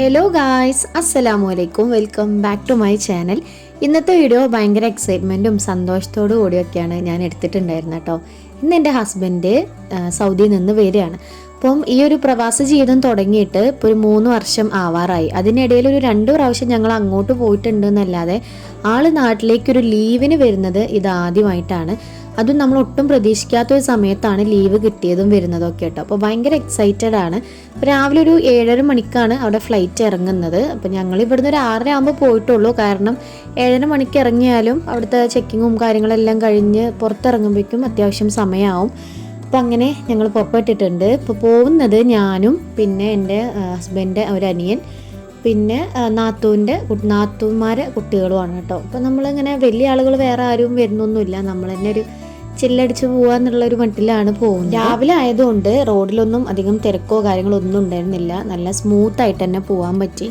Hello guys അസ്സലാമു അലൈക്കും welcome back to my channel ഇന്നത്തെ വീഡിയോ ഭയങ്കര എക്സൈറ്റ്മെന്റും സന്തോഷത്തോടു കൂടിയൊക്കെയാണ് ഞാൻ എടുത്തിട്ടുണ്ടായിരുന്നത് കേട്ടോ. ഇന്ന് എന്റെ ഹസ്ബൻഡ് സൗദിയിൽ നിന്ന് വരികയാണ്. അപ്പം ഈ ഒരു പ്രവാസ ജീവിതം തുടങ്ങിയിട്ട് ഇപ്പോൾ ഒരു മൂന്ന് വർഷം ആവാറായി. അതിനിടയിൽ ഒരു രണ്ട് പ്രാവശ്യം ഞങ്ങൾ അങ്ങോട്ട് പോയിട്ടുണ്ട് എന്നല്ലാതെ നാട്ടിലേക്കൊരു നാട്ടിലേക്ക് ഒരു ലീവിന് വരുന്നത് ഇതാദ്യമായിട്ടാണ് അതും നമ്മൾ ഒട്ടും പ്രതീക്ഷിക്കാത്ത ഒരു സമയത്താണ് ലീവ് കിട്ടിയതും വരുന്നതും ഒക്കെ കേട്ടോ. അപ്പോൾ ഭയങ്കര എക്സൈറ്റഡ് ആണ്. രാവിലെ ഒരു ഏഴര മണിക്കാണ് അവിടെ ഫ്ലൈറ്റ് ഇറങ്ങുന്നത്. അപ്പോൾ ഞങ്ങൾ ഇവിടുന്ന് ഒരു ആറര ആകുമ്പോൾ പോയിട്ടുള്ളൂ. കാരണം ഏഴര മണിക്ക് ഇറങ്ങിയാലും അവിടുത്തെ ചെക്കിങ്ങും കാര്യങ്ങളെല്ലാം കഴിഞ്ഞ് പുറത്തിറങ്ങുമ്പോഴേക്കും അത്യാവശ്യം സമയമാവും അപ്പോൾ അങ്ങനെ ഞങ്ങൾ പുറപ്പെട്ടിട്ടുണ്ട്. ഇപ്പോൾ പോകുന്നത് ഞാനും പിന്നെ എന്റെ ഹസ്ബൻഡ് ഒരു അനിയൻ പിന്നെ നാത്തൂന്റെ നാത്തൂന്മാരെ കുട്ടികളുമാണ് കേട്ടോ. അപ്പോൾ നമ്മളിങ്ങനെ വലിയ ആളുകൾ വേറെ ആരും വരുന്നൊന്നുമില്ല. നമ്മൾ തന്നെ ഒരു ചില്ലടിച്ച് പോവാന്നുള്ള ഒരു മട്ടിലാണ് പോകുന്നത്. രാവിലെ ആയതുകൊണ്ട് റോഡിലൊന്നും അധികം തിരക്കോ കാര്യങ്ങളോ ഒന്നും ഉണ്ടായിരുന്നില്ല. നല്ല സ്മൂത്ത് ആയിട്ട് തന്നെ പോകാൻ പറ്റി.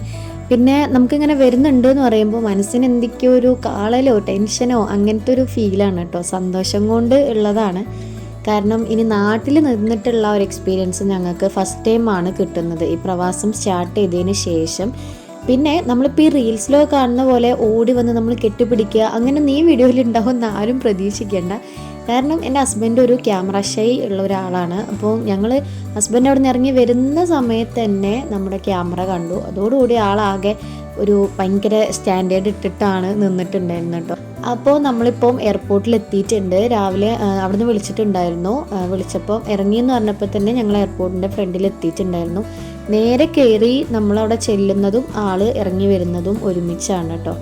പിന്നെ നമുക്കിങ്ങനെ വരുന്നുണ്ട് എന്ന് പറയുമ്പോൾ മനസ്സിന് എന്തൊക്കെയോ ഒരു കാളലോ ടെൻഷനോ അങ്ങനത്തെ ഒരു ഫീലാണ് കേട്ടോ. സന്തോഷം കൊണ്ട് ഉള്ളതാണ്. കാരണം ഇനി നാട്ടിൽ നിന്നിട്ടുള്ള ഒരു എക്സ്പീരിയൻസ് ഞങ്ങൾക്ക് ഫസ്റ്റ് ടൈം ആണ് കിട്ടുന്നത്. ഈ പ്രവാസം സ്റ്റാർട്ട് ചെയ്തതിന് ശേഷം. പിന്നെ നമ്മളിപ്പോൾ ഈ റീൽസിലോ കാണുന്ന പോലെ ഓടി വന്ന് നമ്മൾ കെട്ടിപ്പിടിക്കുക അങ്ങനെ നീ വീഡിയോയിൽ ഉണ്ടാവുമെന്ന് ആരും പ്രതീക്ഷിക്കേണ്ട. കാരണം എന്റെ ഹസ്ബൻഡ് ഒരു ക്യാമറ ഷൈ ഉള്ള ഒരാളാണ്. അപ്പോൾ ഞങ്ങൾ ഹസ്ബൻഡ് അവിടെ നിന്ന് ഇറങ്ങി വരുന്ന സമയത്ത് തന്നെ നമ്മുടെ ക്യാമറ കണ്ടു. അതോടുകൂടി ആളാകെ ഒരു ഭയങ്കര സ്റ്റാൻഡേർഡ് ഇട്ടിട്ടാണ് നിന്നിട്ടുണ്ടായിരുന്നത് കേട്ടോ. അപ്പോൾ നമ്മളിപ്പം എയർപോർട്ടിൽ എത്തിയിട്ടുണ്ട്. രാവിലെ അവിടുന്ന് വിളിച്ചിട്ടുണ്ടായിരുന്നു. വിളിച്ചപ്പോൾ ഇറങ്ങിയെന്ന് പറഞ്ഞപ്പോൾ തന്നെ ഞങ്ങൾ എയർപോർട്ടിന്റെ ഫ്രണ്ടിൽ എത്തിയിട്ടുണ്ടായിരുന്നു. നേരെ കയറി നമ്മളവിടെ ചെല്ലുന്നതും ആൾ ഇറങ്ങി വരുന്നതും ഒരുമിച്ചാണ് കേട്ടോ.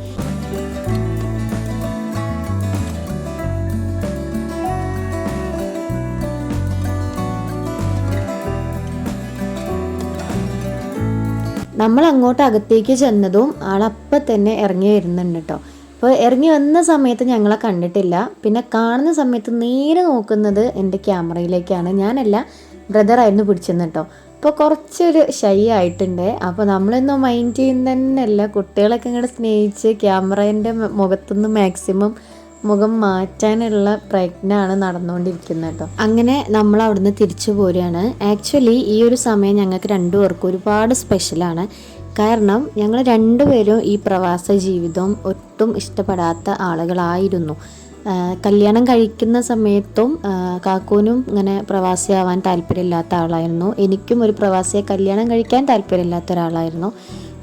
നമ്മൾ അങ്ങോട്ട് അകത്തേക്ക് ചെന്നതും ആളപ്പം തന്നെ ഇറങ്ങി വരുന്നുണ്ട് കേട്ടോ അപ്പോൾ ഇറങ്ങി വന്ന സമയത്ത് ഞങ്ങളെ കണ്ടിട്ടില്ല. പിന്നെ കാണുന്ന സമയത്ത് നേരെ നോക്കുന്നത് എന്റെ ക്യാമറയിലേക്കാണ്. ഞാനല്ല ബ്രദറായിരുന്നു പിടിച്ചെന്ന് കേട്ടോ അപ്പോൾ കുറച്ചൊരു ഷൈ ആയിട്ടുണ്ട്. അപ്പോൾ നമ്മളൊന്നും മൈൻഡ് ചെയ്യുന്ന തന്നെയല്ല കുട്ടികളൊക്കെ ഇങ്ങോട്ട് സ്നേഹിച്ച് ക്യാമറേന്റെ മുഖത്തുനിന്ന് മാക്സിമം മുഖം മാറ്റാനുള്ള പ്രയത്നമാണ് നടന്നുകൊണ്ടിരിക്കുന്നത് കേട്ടോ. അങ്ങനെ നമ്മൾ അവിടുന്ന് തിരിച്ചു പോരുകയാണ്. ആക്ച്വലി ഈ ഒരു സമയം ഞങ്ങൾക്ക് രണ്ടുപേർക്കും ഒരുപാട് സ്പെഷ്യലാണ് കാരണം ഞങ്ങൾ രണ്ടുപേരും ഈ പ്രവാസ ജീവിതം ഒട്ടും ഇഷ്ടപ്പെടാത്ത ആളുകളായിരുന്നു. കല്യാണം കഴിക്കുന്ന സമയത്തും കാക്കൂനും ഇങ്ങനെ പ്രവാസിയാവാൻ താല്പര്യമില്ലാത്ത ആളായിരുന്നു. എനിക്കും ഒരു പ്രവാസിയെ കല്യാണം കഴിക്കാൻ താല്പര്യമില്ലാത്ത ഒരാളായിരുന്നു.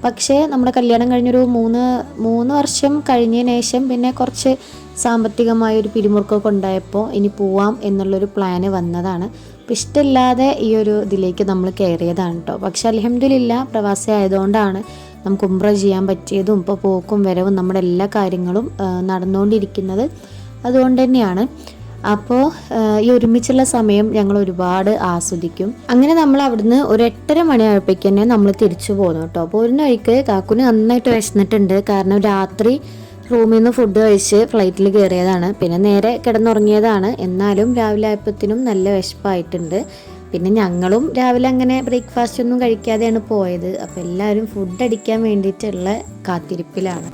പക്ഷേ നമ്മുടെ കല്യാണം കഴിഞ്ഞൊരു മൂന്ന് മൂന്ന് വർഷം കഴിഞ്ഞതിന് ശേഷം പിന്നെ കുറച്ച് സാമ്പത്തികമായ ഒരു പിരിമുറുക്കമൊക്കെ ഉണ്ടായപ്പോൾ ഇനി പോവാം എന്നുള്ളൊരു പ്ലാന് വന്നതാണ്. അപ്പം ഇഷ്ടമില്ലാതെ ഈ ഒരു ഇതിലേക്ക് നമ്മൾ കയറിയതാണ് കേട്ടോ പക്ഷെ അലഹമില്ല പ്രവാസി ആയതുകൊണ്ടാണ് നമുക്ക് ഉംറ ചെയ്യാൻ പറ്റിയതും ഇപ്പോൾ പോക്കും വരവും നമ്മുടെ എല്ലാ കാര്യങ്ങളും നടന്നുകൊണ്ടിരിക്കുന്നത് അതുകൊണ്ട് തന്നെയാണ്. അപ്പോൾ ഈ ഒരുമിച്ചുള്ള സമയം ഞങ്ങൾ ഒരുപാട് ആസ്വദിക്കും. അങ്ങനെ നമ്മൾ അവിടുന്ന് ഒരു എട്ടര മണിയായപ്പോഴേക്ക് തന്നെ നമ്മൾ തിരിച്ചു പോകുന്നു കേട്ടോ. അപ്പോൾ ഒരു വഴിക്ക് കാക്കുന് നന്നായിട്ട് വിശന്നിട്ടുണ്ട്. കാരണം രാത്രി റൂമിൽ നിന്ന് ഫുഡ് കഴിച്ച് ഫ്ലൈറ്റിൽ കയറിയതാണ് പിന്നെ നേരെ കിടന്നുറങ്ങിയതാണ്. എന്നാലും രാവിലെ ആയപ്പോഴത്തേനും നല്ല വിശപ്പായിട്ടുണ്ട്. പിന്നെ ഞങ്ങളും രാവിലെ അങ്ങനെ ബ്രേക്ക്ഫാസ്റ്റ് ഒന്നും കഴിക്കാതെയാണ് പോയത്. അപ്പോൾ എല്ലാവരും ഫുഡ് അടിക്കാൻ വേണ്ടിയിട്ടുള്ള കാത്തിരിപ്പിലാണ്.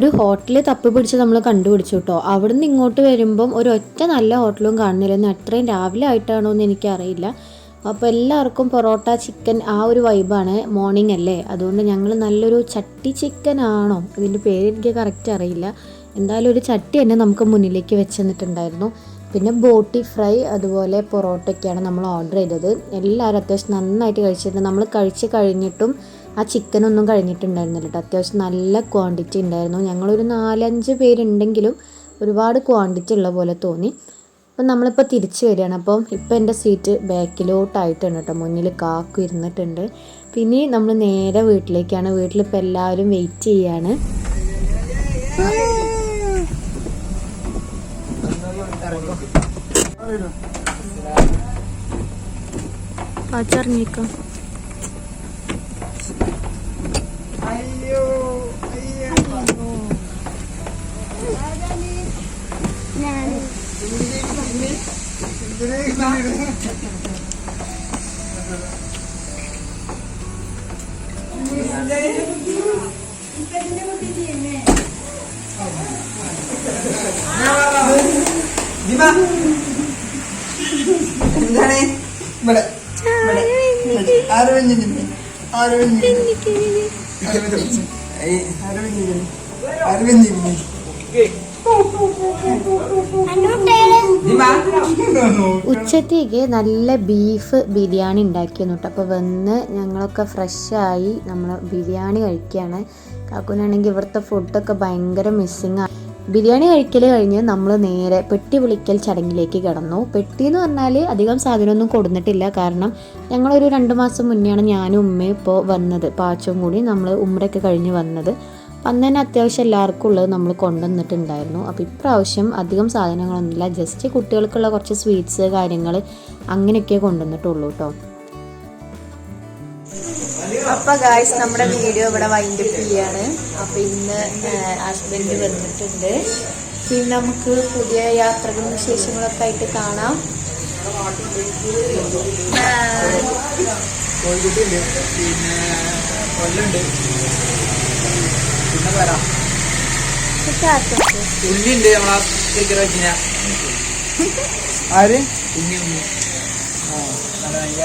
ഒരു ഹോട്ടലിൽ തപ്പി പിടിച്ച് നമ്മൾ കണ്ടുപിടിച്ചു കേട്ടോ അവിടുന്ന് ഇങ്ങോട്ട് വരുമ്പം ഒരു ഒറ്റ നല്ല ഹോട്ടലും കാണുന്നില്ലെന്ന് അത്രയും രാവിലെ ആയിട്ടാണോ എന്ന് എനിക്കറിയില്ല. അപ്പോൾ എല്ലാവർക്കും പൊറോട്ട ചിക്കൻ ആ ഒരു വൈബാണ് മോർണിംഗ് അല്ലേ? അതുകൊണ്ട് ഞങ്ങൾ നല്ലൊരു ചട്ടി ചിക്കൻ ആണോ? ഇതിന്റെ പേര് എനിക്ക് കറക്റ്റ് അറിയില്ല. എന്തായാലും ഒരു ചട്ടി തന്നെ നമുക്ക് മുന്നിലേക്ക് വെച്ച് തന്നിട്ടുണ്ടായിരുന്നു പിന്നെ ബോട്ടി ഫ്രൈ അതുപോലെ പൊറോട്ടയൊക്കെയാണ് നമ്മൾ ഓർഡർ ചെയ്തത്. എല്ലാവരും അത്യാവശ്യം നന്നായിട്ട് കഴിച്ചിട്ടുണ്ട്. നമ്മൾ കഴിച്ച് കഴിഞ്ഞിട്ടും ആ ചിക്കനൊന്നും കഴിഞ്ഞിട്ടുണ്ടായിരുന്നില്ല കേട്ടോ അത്യാവശ്യം നല്ല ക്വാണ്ടിറ്റി ഉണ്ടായിരുന്നു. ഞങ്ങളൊരു നാലഞ്ച് പേരുണ്ടെങ്കിലും ഒരുപാട് ക്വാണ്ടിറ്റി ഉള്ള പോലെ തോന്നി. അപ്പം നമ്മളിപ്പോൾ തിരിച്ചു വരികയാണ്. അപ്പം ഇപ്പം എന്റെ സീറ്റ് ബാക്കിലോട്ടായിട്ടുണ്ട് കേട്ടോ മുന്നിൽ കാക്കു ഇരുന്നിട്ടുണ്ട്. പിന്നെ നമ്മൾ നേരെ വീട്ടിലേക്കാണ്. വീട്ടിലിപ്പോൾ എല്ലാവരും വെയിറ്റ് ചെയ്യാണ്. അയ്യോ അയ്യോ. എന്താണ്? ഇവിടെ ഇവിടെ. ആറ് മഞ്ഞിന്റെ ആറ് മഞ്ഞിന്റെ അരവിന്ദിന് ഉച്ചത്തേക്ക് നല്ല ബീഫ് ബിരിയാണി ഉണ്ടാക്കിയെന്നു കേട്ടോ അപ്പോൾ വന്ന് ഞങ്ങളൊക്കെ ഫ്രഷായി നമ്മൾ ബിരിയാണി കഴിക്കുകയാണ് കാക്കൂനാണെങ്കിൽ ഇവിടുത്തെ ഫുഡൊക്കെ ഭയങ്കര മിസ്സിങ് ബിരിയാണി കഴിക്കൽ കഴിഞ്ഞ് നമ്മൾ നേരെ പെട്ടി വിളിക്കൽ ചടങ്ങിലേക്ക് കിടന്നു. പെട്ടി എന്ന് പറഞ്ഞാൽ അധികം സാധനമൊന്നും കൊടുന്നിട്ടില്ല. കാരണം ഞങ്ങളൊരു രണ്ട് മാസം മുന്നെയാണ് ഞാനും ഉമ്മയും ഇപ്പോൾ വന്നത്. പാച്ചും കൂടി നമ്മൾ ഉമ്മയൊക്കെ കഴിഞ്ഞ് വന്നത്. അന്ന് തന്നെ അത്യാവശ്യം എല്ലാവർക്കും ഉള്ളത് നമ്മൾ കൊണ്ടുവന്നിട്ടുണ്ടായിരുന്നു. അപ്പോൾ ഇപ്രാവശ്യം അധികം സാധനങ്ങളൊന്നുമില്ല. ജസ്റ്റ് കുട്ടികൾക്കുള്ള കുറച്ച് സ്വീറ്റ്സ് കാര്യങ്ങൾ അങ്ങനെയൊക്കെ കൊണ്ടുവന്നിട്ടുള്ളൂ കേട്ടോ അപ്പൊ ഗായ്സ് നമ്മുടെ വീഡിയോ ഇവിടെ വൈൻഡപ്പ് ചെയ്യാണ്. അപ്പൊ ഇന്ന് ഹസ്ബൻഡ് വന്നിട്ടുണ്ട്. പിന്നെ നമുക്ക് പുതിയ യാത്രകളും വിശേഷങ്ങളൊക്കെ ആയിട്ട് കാണാം. കോഴിക്കുട്ടിയുണ്ട് പിന്നെ കൊല്ലുണ്ട് പിന്നെ വരാം ഉള്ളിണ്ട് നമ്മളാ ക്രിക്കറ്റ് വെച്ചിന ആര്? ഉണ്ണി ഉണ്ണി. ആ നല്ല